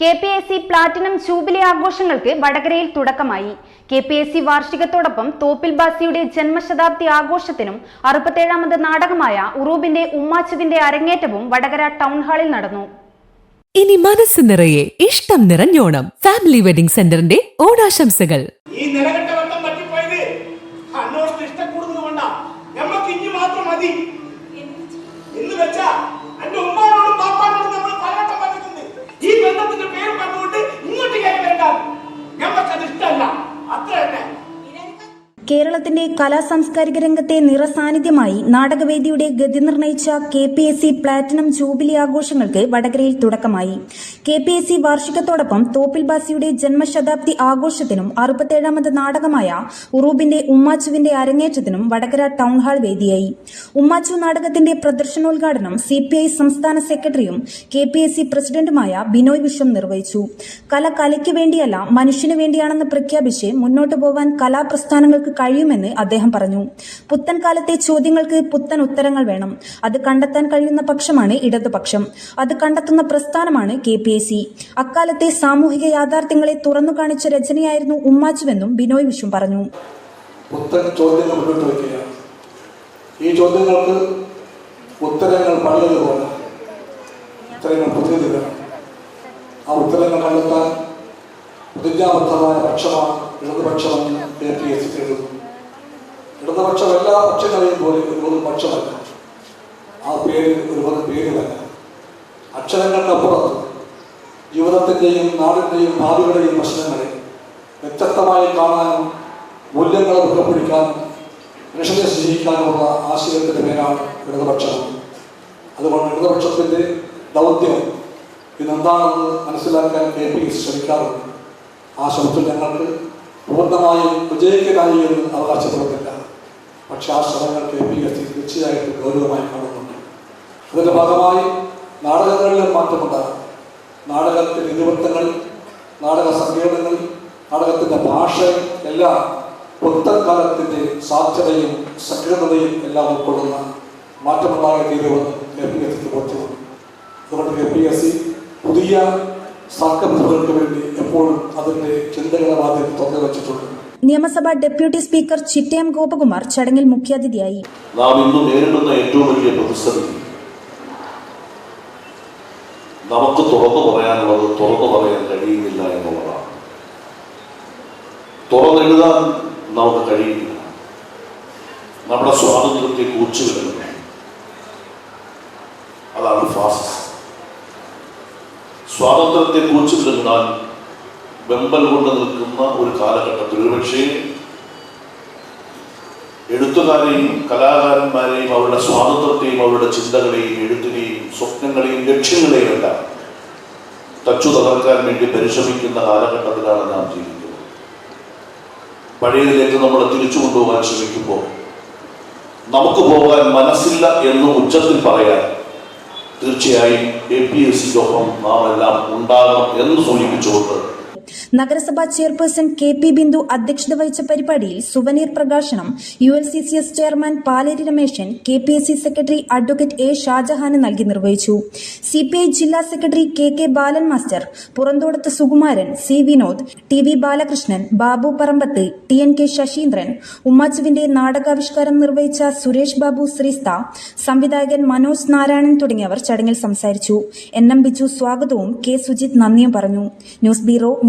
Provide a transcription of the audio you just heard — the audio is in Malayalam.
K P S C platinum jubilee ആഘോഷങ്ങൾക്ക് വടകരയിൽ തുടക്കമായി. കെ പി എസ് സി വാർഷികത്തോടൊപ്പം തോപ്പിൽ ബാസിയുടെ ജന്മശതാബ്ദി ആഘോഷത്തിനും അറുപത്തേഴാമത് നാടകമായ ഉറൂബിന്റെ ഉമ്മാച്ചുവിന്റെ അരങ്ങേറ്റവും വടകര ടൗൺ ഹാളിൽ നടന്നു. ഇനി മനസ്സ് നിറയെ ഇഷ്ടം നിറഞ്ഞോണം. ഫാമിലി വെഡിംഗ് സെന്ററിന്റെ ഓണാശംസകൾ. ഈ കേരളത്തിന്റെ കലാ സാംസ്കാരിക രംഗത്തെ നിറസാന്നിധ്യമായി നാടകവേദിയുടെ ഗതി നിർണയിച്ച K P S C platinum jubilee ആഘോഷങ്ങൾക്ക് വടകരയിൽ തുടക്കമായി. കെ പി എസ് സി വാർഷികത്തോടൊപ്പം തോപ്പിൽ ബാസിയുടെ ജന്മശതാബ്ദി ആഘോഷത്തിനും അറുപത്തേഴാമത് നാടകമായ ഉറൂബിന്റെ ഉമ്മാച്ചുവിന്റെ അരങ്ങേറ്റത്തിനും വടകര ടൗൺ ഹാൾ വേദിയായി. ഉമ്മാച്ചു നാടകത്തിന്റെ പ്രദർശനോദ്ഘാടനം സി പി ഐ സംസ്ഥാന സെക്രട്ടറിയും കെ പി എസ് സി പ്രസിഡന്റുമായ ബിനോയ് വിശ്വം നിർവഹിച്ചു. കല കലയ്ക്ക് വേണ്ടിയല്ല മനുഷ്യന് വേണ്ടിയാണെന്ന് പ്രഖ്യാപിച്ച് മുന്നോട്ടു പോവാൻ കലാപ്രസ്ഥാനങ്ങൾക്ക് കഴിയുമെന്ന് അദ്ദേഹം പറഞ്ഞു. പുത്തൻ കാലത്തെ ചോദ്യങ്ങൾക്ക് പുത്തൻ ഉത്തരങ്ങൾ വേണം. അത് കണ്ടെത്താൻ കഴിയുന്ന പക്ഷമാണ് ഇടതുപക്ഷം അത് കണ്ടെത്തുന്ന പ്രസ്ഥാനമാണ് കെ പി എസ് സി. അക്കാലത്തെ സാമൂഹിക യാഥാർത്ഥ്യങ്ങളെ തുറന്നു കാണിച്ച രചനയായിരുന്നു ഉമ്മാച്ചുവെന്നും ബിനോയ് വിശ്വം പറഞ്ഞു. പുത്തൻ ഈ ചോദ്യങ്ങൾക്ക് ഉത്തരങ്ങൾ പഴയതുപോലെ ഉത്തരങ്ങൾ പുതിയത് ആ ഉത്തരങ്ങൾ കണ്ടെത്താൻ പ്രതിജ്ഞാബദ്ധമായ പക്ഷമാണ് ഇടതുപക്ഷമെന്ന് കെ പി എസ് സി ഇടതുപക്ഷം എല്ലാ പക്ഷങ്ങളെയും പോലെ ഒരു പൊതു പക്ഷമല്ല. ആ പേര് ഒരുപാട് പേരുമല്ല. അക്ഷരങ്ങൾക്കപ്പുറത്ത് ജീവിതത്തിന്റെയും നാടിന്റെയും ഭാവികളുടെയും പ്രശ്നങ്ങളെ വ്യത്യസ്തമായി കാണാനും മൂല്യങ്ങളെ മുഖപ്പിടിക്കാനും മനുഷ്യനെ സ്നേഹിക്കാനുമുള്ള ആശയത്തിന്റെ പേരാണ് ഇടതുപക്ഷം. അതുകൊണ്ട് ഇടതുപക്ഷത്തിന്റെ ദൗത്യം ഇതെന്താണെന്ന് മനസ്സിലാക്കാൻ കെ പി ശ്രമിക്കാറുണ്ട്. ആ ശ്രമത്തിൽ ഞങ്ങൾക്ക് പൂർണമായും വിജയിക്കാനായി എന്ന് അവകാശപ്പെടുന്നില്ല പക്ഷെ ആ ശ്രമങ്ങൾ കെ പി എസ് സി തീർച്ചയായിട്ടും ഗൗരവമായി കാണുന്നുണ്ട്. അതിന്റെ ഭാഗമായി നാടകങ്ങളിലും മാറ്റമുണ്ടാകും. നാടകത്തിന്റെ ഇതിവൃത്തങ്ങൾ നാടക സങ്കീർണങ്ങൾ നാടകത്തിന്റെ ഭാഷ എല്ലാം പുത്തൻ കാലത്തിന്റെ സാധ്യതയും സങ്കീർണതയും എല്ലാം ഉൾക്കൊള്ളുന്ന മാറ്റമുണ്ടായ തീരുവെന്ന് കെ പി എസ് സിക്ക് ബോധ്യമുണ്ട് അതുകൊണ്ട് കെ പി എസ് സി പുതിയ സാങ്കേതികൾക്ക് വേണ്ടി എപ്പോഴും അതിന്റെ ചിന്തകളെ വാദ്യം തുറന്നു വെച്ചിട്ടുണ്ട്. നിയമസഭാ ഡെപ്യൂട്ടി സ്പീക്കർ ചിറ്റയം ഗോപകുമാർ ചടങ്ങിൽ മുഖ്യാതിഥിയായി. നാം ഇന്ന് നേരിടുന്ന ഏറ്റവും വലിയ പ്രതിസന്ധി നമുക്ക് തുറന്നു പറയാനുള്ളത് തുറന്നു പറയാൻ കഴിയുന്നില്ല എന്നുള്ളതാണ്. തുറന്നെഴുതാൻ നമുക്ക് കഴിയുന്നില്ല നമ്മുടെ സ്വാതന്ത്ര്യത്തെ കുറിച്ച് വരുന്നു അതാണ് ഫാസിസം. സ്വാതന്ത്ര്യത്തെ കുറിച്ച് വിലങ്ങാൻ വെമ്പൽ കൊണ്ട് നിൽക്കുന്ന ഒരു കാലഘട്ടത്തിൽ ഒരുപക്ഷേ എഴുത്തുകാരെയും കലാകാരന്മാരെയും അവരുടെ സ്വാതന്ത്ര്യത്തെയും അവരുടെ ചിന്തകളെയും എഴുത്തിനെയും സ്വപ്നങ്ങളെയും ലക്ഷ്യങ്ങളെയും എല്ലാം തച്ചു തകർക്കാൻ വേണ്ടി പരിശ്രമിക്കുന്ന കാലഘട്ടത്തിലാണ് നാം ജീവിക്കുന്നത്. പഴയതിലേക്ക് നമ്മൾ തിരിച്ചു കൊണ്ടുപോകാൻ ശ്രമിക്കുമ്പോൾ നമുക്ക് പോകാൻ മനസ്സില്ല എന്ന് ഉച്ചത്തിൽ പറയാൻ തീർച്ചയായും എ പി എസ് സിക്കൊപ്പം നാം എല്ലാം ഉണ്ടാകണം എന്ന് സൂചിപ്പിച്ചുകൊണ്ട് നഗരസഭാ ചെയർപേഴ്സൺ കെ പി ബിന്ദു അധ്യക്ഷത വഹിച്ച പരിപാടിയിൽ സുവനീർ പ്രകാശനം U L C C S chairman Paleri Rameshan K P S C secretary advocate A ഷാജഹാന് നൽകി നിർവഹിച്ചു. സി പി ഐ ജില്ലാ secretary K K Balan master Purathodath Sukumaran C Vinod T V Balakrishnan Babu Parambath T N K Sasheendran ഉമ്മാച്ചുവിന്റെ നാടകാവിഷ്കാരം നിർവഹിച്ച സുരേഷ് ബാബു ശ്രീസ്ത സംവിധായകൻ മനോജ് നാരായണൻ തുടങ്ങിയവർ ചടങ്ങിൽ സംസാരിച്ചു. എൻ എം ബിജു സ്വാഗതവും കെ സുജിത് നന്ദിയും പറഞ്ഞു. News bureau